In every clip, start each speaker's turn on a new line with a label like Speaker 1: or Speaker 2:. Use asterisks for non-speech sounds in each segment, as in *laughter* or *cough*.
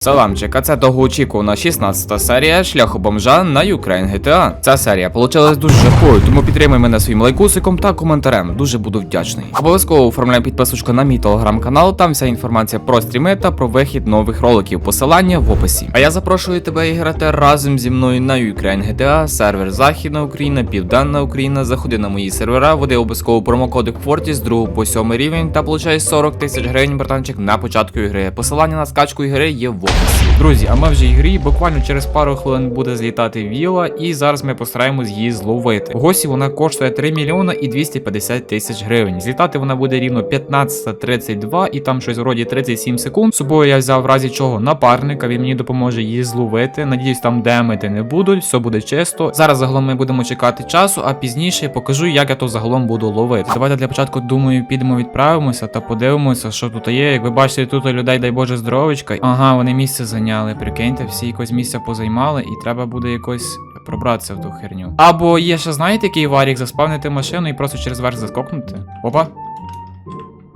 Speaker 1: Саламчик, а це довгоочікувана 16 серія шляху бомжа на Ukraine GTA. Ця серія получилась дуже жаркою, тому підтримай мене своїм лайкусиком та коментарем. Дуже буду вдячний. Обов'язково оформляй підписочку на мій телеграм-канал. Там вся інформація про стріми та про вихід нових роликів. Посилання в описі. А я запрошую тебе іграти разом зі мною на Ukraine GTA, сервер Західна Україна, Південна Україна. Заходи на мої сервера, води обов'язково промокодик Fortis з 2 по 7 рівень та получай 40 тисяч гривень, братанчик, на початку ігри. Посилання на скачку ігри є в описі. Друзі, а ми вже в ігрі, буквально через пару хвилин буде злітати віла, і зараз ми постараємось її зловити. В гості вона коштує 3 мільйона і 250 тисяч гривень. Злітати вона буде рівно 15.32 і там щось вроді 37 секунд. З собою я взяв в разі чого напарника, він мені допоможе її зловити. Надіюсь, там демити не будуть, все буде чисто. Зараз загалом ми будемо чекати часу, а пізніше покажу, як я то загалом буду ловити. Давайте для початку думаю, підемо відправимося та подивимося, що тут є. Як ви бачите, тут людей, дай Боже, здоровечка. Ага, вони місце зайняли. Прикиньте, всі якось місця позаймали, і треба буде якось. Пробратися в ту херню. Або є ще, знаєте, який варік заспавнити машину і просто через верх заскокнути. Опа.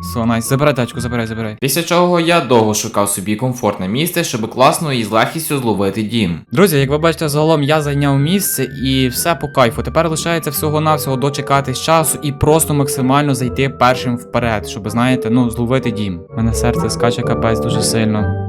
Speaker 1: Со, найс, забирай тачку, забирай, забирай. Після чого я довго шукав собі комфортне місце, щоб класно і з легкістю зловити дім. Друзі, як ви бачите, загалом я зайняв місце і все по кайфу. Тепер лишається всього-навсього дочекатись часу і просто максимально зайти першим вперед, щоб, знаєте, ну, зловити дім. У мене серце скаче капець дуже сильно.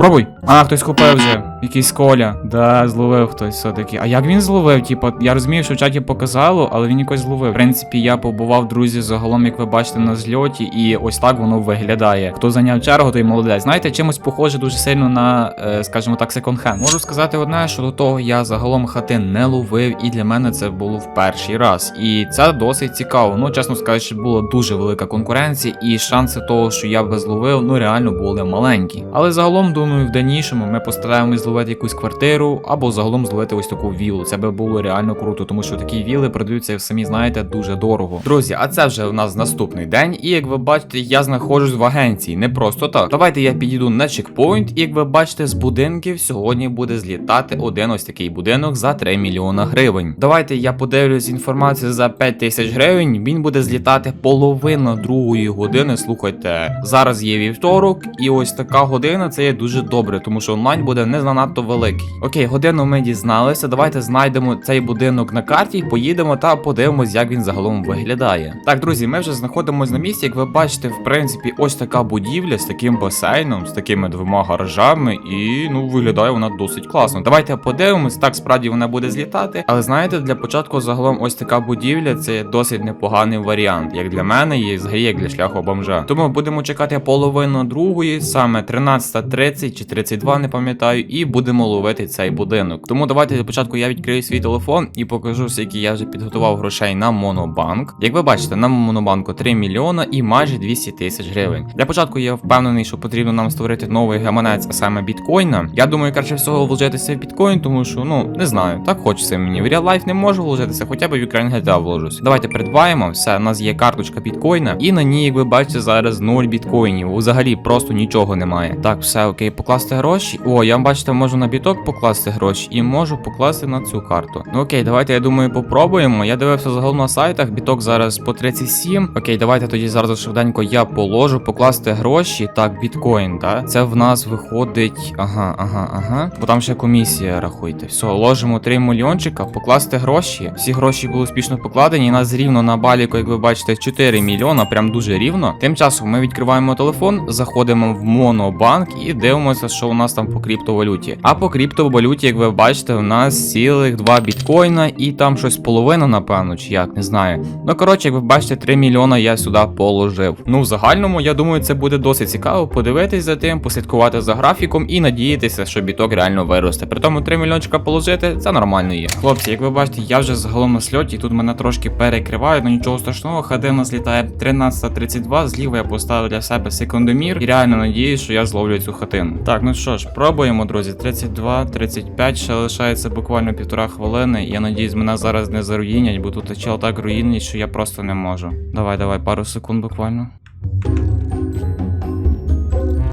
Speaker 1: Пробуй. А, хтось купив вже. Якийсь коля. Да, зловив хтось все-таки. А як він зловив? Типа, я розумію, що в чаті показало, але він якось зловив. В принципі, я побував, друзі, загалом, як ви бачите, на зльоті, і ось так воно виглядає. Хто зайняв чергу, той молодець. Знаєте, чимось похоже дуже сильно на, е, скажімо так, секонд-хенд. Можу сказати одне, що до того я загалом хатин не ловив, і для мене це було в перший раз. І це досить цікаво. Ну, чесно скажучи, була дуже велика конкуренція, і шанси того, що я би зловив, ну реально були маленькі. Але загалом, думаю, в дальнішому ми постараємось зловити якусь квартиру або загалом зловити ось таку вілу. Це би було реально круто, тому що такі віли продаються, самі знаєте, дуже дорого. Друзі, а це вже у нас наступний день, і як ви бачите, я знаходжусь в агенції. Не просто так. Давайте я підійду на чекпоінт, і як ви бачите, з будинків сьогодні буде злітати один ось такий будинок за 3 мільйона гривень. Давайте я подивлюсь інформацію за 5 тисяч гривень. Він буде злітати половина другої години. Слухайте, зараз є вівторок, і ось така година це є дуже добре, тому що онлайн буде не занадто великий. Окей, годину ми дізналися. Давайте знайдемо цей будинок на карті, поїдемо та подивимось, як він загалом виглядає. Так, друзі, ми вже знаходимося на місці. Як ви бачите, в принципі, ось така будівля з таким басейном, з такими двома гаражами, і ну виглядає вона досить класно. Давайте подивимось. Так, справді вона буде злітати. Але знаєте, для початку загалом ось така будівля це досить непоганий варіант, як для мене, і взагалі як для шляху бомжа. Тому будемо чекати половину другої, саме 13.30 чи 32, не пам'ятаю, і будемо ловити цей будинок. Тому давайте для початку я відкрию свій телефон і покажу, скільки я вже підготував грошей на монобанк. Як ви бачите, на монобанку 3 мільйона і майже 200 тисяч гривень. Для початку я впевнений, що потрібно нам створити новий гаманець, а саме біткоїна. Я думаю, краще всього вложитися в біткоін, тому що ну не знаю, так хочеться мені. В Real Life не можу вложитися, хоча б в Ukraine GTA вложусь. Давайте придбаємо. Все, у нас є карточка біткоїна, і на ній, як ви бачите, зараз 0 біткоїнів. Взагалі просто нічого немає. Так, все окей, покласти гроші. О, я бачите, можу на біток покласти гроші і можу покласти на цю карту. Ну окей, давайте я думаю, попробуємо. Я дивився загалом на сайтах. Біток зараз по 37. Окей, давайте тоді зараз швиденько я положу, покласти гроші. Так, біткоін, так? Це в нас виходить. Ага, ага, ага. Бо там ще комісія, рахуйте. Все, ложимо 3 мільйончика, покласти гроші. Всі гроші були успішно покладені. І нас рівно на баліку, як ви бачите, 4 мільйона, прям дуже рівно. Тим часом ми відкриваємо телефон, заходимо в монобанк і дивимося, що у нас там по криптовалюті. А по криптовалюті, як ви бачите, у нас цілих 2 біткоїна і там щось половина, напевно, чи як, не знаю. Ну коротше, як ви бачите, 3 мільйона я сюди положив. Ну, в загальному, я думаю, це буде досить цікаво подивитись за тим, послідкувати за графіком і надіятися, що біток реально виросте. При тому 3 мільйончика положити, це нормально є. Хлопці, як ви бачите, я вже загалом на сльоті, тут мене трошки перекривають, ну нічого страшного, ХД у нас літає 13.32, зліва я поставив для себе секундомір і реально надіюсь, що я зловлю цю хатину. Так, ну що ж, пробуємо, друзі. 32, 35, ще лишається буквально півтора хвилини. Я надіюсь, мене зараз не заруїнять, бо тут чел так руїнить, що я просто не можу. Давай, давай, пару секунд буквально.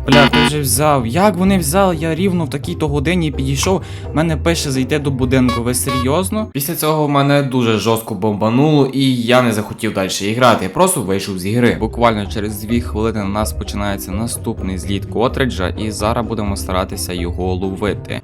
Speaker 1: Бля, ти вже взяв. Як вони взяли? Я рівно в такій-то годині підійшов. Мене пише зайти до будинку. Ви серйозно? Після цього мене дуже жорстко бомбануло, і я не захотів далі грати. Я просто вийшов з ігри. Буквально через дві хвилини на нас починається наступний зліт котриджа, і зараз будемо старатися його ловити.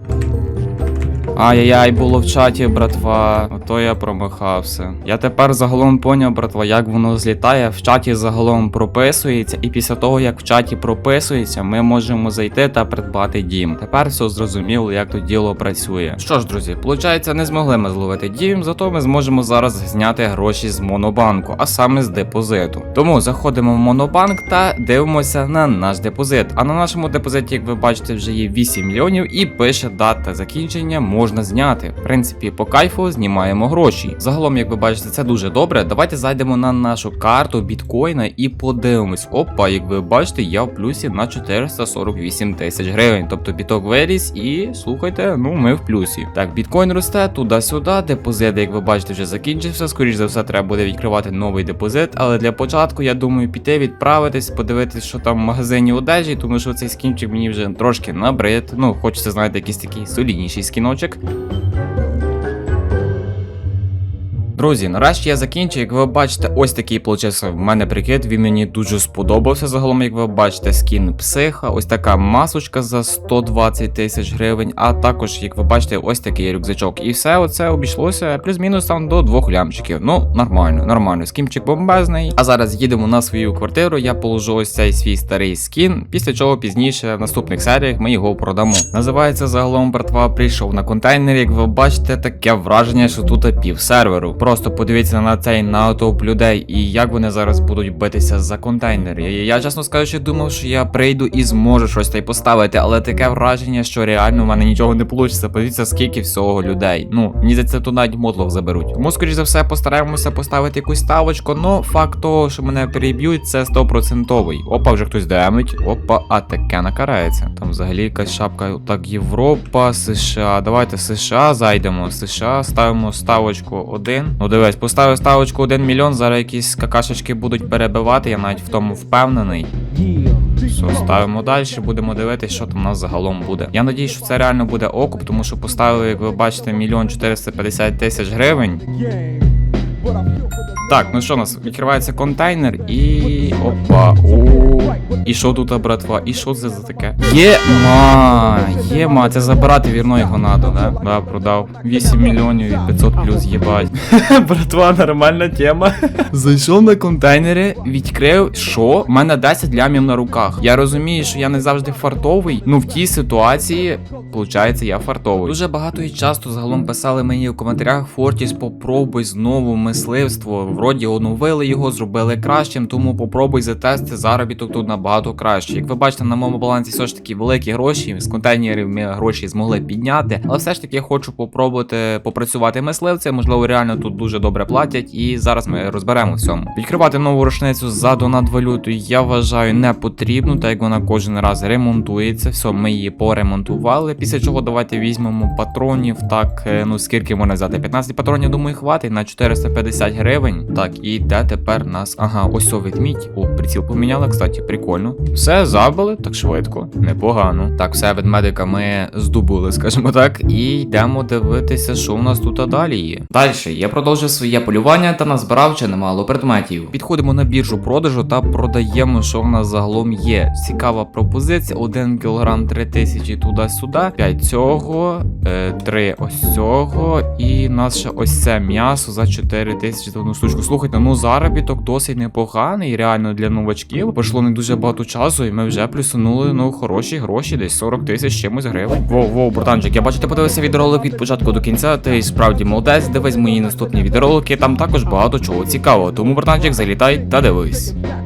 Speaker 1: Ай-яй-яй, було в чаті, братва. Ото я промахався. Я тепер загалом поняв, братва, як воно злітає. В чаті загалом прописується, і після того, як в чаті прописується, ми можемо зайти та придбати дім. Тепер все зрозуміло, як тут діло працює. Що ж, друзі, виходить, не змогли ми зловити дім, зато ми зможемо зараз зняти гроші з монобанку, а саме з депозиту. Тому заходимо в монобанк та дивимося на наш депозит. А на нашому депозиті, як ви бачите, вже є 8 мільйонів і пише дата закінчення можна зняти. В принципі, по кайфу знімаємо гроші. Загалом, як ви бачите, це дуже добре. Давайте зайдемо на нашу карту біткоїна і подивимось. Опа, як ви бачите, я в плюсі на 448 тисяч гривень. Тобто біток виріс і слухайте, ну ми в плюсі. Так, біткоін росте туди-сюди. Депозит, як ви бачите, вже закінчився. Скоріше за все, треба буде відкривати новий депозит. Але для початку я думаю піти відправитись, подивитись, що там в магазині одежі, тому що цей скінчик мені вже трошки набрид. Ну, хочеться, знаєте, якийсь такий солідніший скіночок. Check. Друзі, нарешті я закінчу. Як ви бачите, ось такий получився в мене прикид. Він мені дуже сподобався. Загалом, як ви бачите, скін психа, ось така масочка за 120 тисяч гривень. А також, як ви бачите, ось такий рюкзачок. І все оце обійшлося плюс-мінус там до двох лямчиків. Ну, нормально, нормально. Скінчик бомбезний. А зараз їдемо на свою квартиру. Я положу ось цей свій старий скін. Після чого пізніше в наступних серіях ми його продамо. Називається загалом братва прийшов на контейнері. Як ви бачите, таке враження, що тут пів серверу. Просто подивіться на цей натовп людей і як вони зараз будуть битися за контейнери. Я, чесно скажучи, думав, що я прийду і зможу щось та й поставити, але таке враження, що реально в мене нічого не вийде. Подивіться, скільки всього людей. Ну, мені здається, тут навіть мотлох заберуть. Тому, скоріш за все, постараємося поставити якусь ставочку, но факт того, що мене переб'ють, це стопроцентовий. Опа, вже хтось демить. Опа, а таке накарається. Там взагалі якась шапка. Так, Європа, США. Давайте США зайдемо. США ставимо ставочку 1. Ну дивись, поставив ставочку 1 мільйон, зараз якісь какашечки будуть перебивати, я навіть в тому впевнений. Все, ставимо далі, будемо дивитися, що там у нас загалом буде. Я надію, що це реально буде окуп, тому що поставили, як ви бачите, мільйон 450 тисяч гривень. Так, ну що у нас відкривається контейнер і. Опа. О. І що тут, братва? І що це за таке? Єма! Єма, це забирати вірно його надо, да? Да, продав. 8 мільйонів і 500 плюс їбать. *laughs* братва, нормальна тема. Зайшов на контейнери, відкрив. Що? У мене 10 лямів на руках. Я розумію, що я не завжди фартовий. Ну в тій ситуації, виходить, я фартовий. Дуже багато і часто загалом писали мені в коментарях Фортіс, попробуй знову мисливство. Вроді оновили його, зробили кращим, тому попробуй затести заробіток тут набагато краще. Як ви бачите, на моєму балансі все ж таки великі гроші. З контейнерів ми гроші змогли підняти. Але все ж таки я хочу попробувати попрацювати мисливцем. Можливо, реально тут дуже добре платять, і зараз ми розберемо в цьому. Відкривати нову рушницю за донат валюту я вважаю не потрібно, так як вона кожен раз ремонтується. Все, ми її поремонтували. Після чого давайте візьмемо патронів. Так, е, ну скільки можна взяти? 15 патронів, думаю, хватить на 450 гривень. Так, і де тепер нас? Ага, ось о ведмідь. О, приціл поміняли, кстати, прикольно. Все забили, так швидко, непогано. Так, все ведмедика ми здобули, скажімо так, і йдемо дивитися, що у нас тут далі є. Далі я продовжив своє полювання та назбирав ще немало предметів. Підходимо на біржу продажу та продаємо, що в нас загалом є. Цікава пропозиція: 1 кг 3000 туди-сюди, 5 цього, 3 ось цього, і нас ще ось це м'ясо за 4000 за одну штучку. Слухайте, ну заробіток досить непоганий, реально для новачків. Пройшло не дуже багато часу, і ми вже плюсунули ну хороші гроші, десь 40 тисяч чимось гривень. Воу, воу, братанчик, я бачу, ти подивився відеоролик від початку до кінця. Ти справді молодець, дивись мої наступні відеоролики, там також багато чого цікавого. Тому, братанчик, залітай та дивись.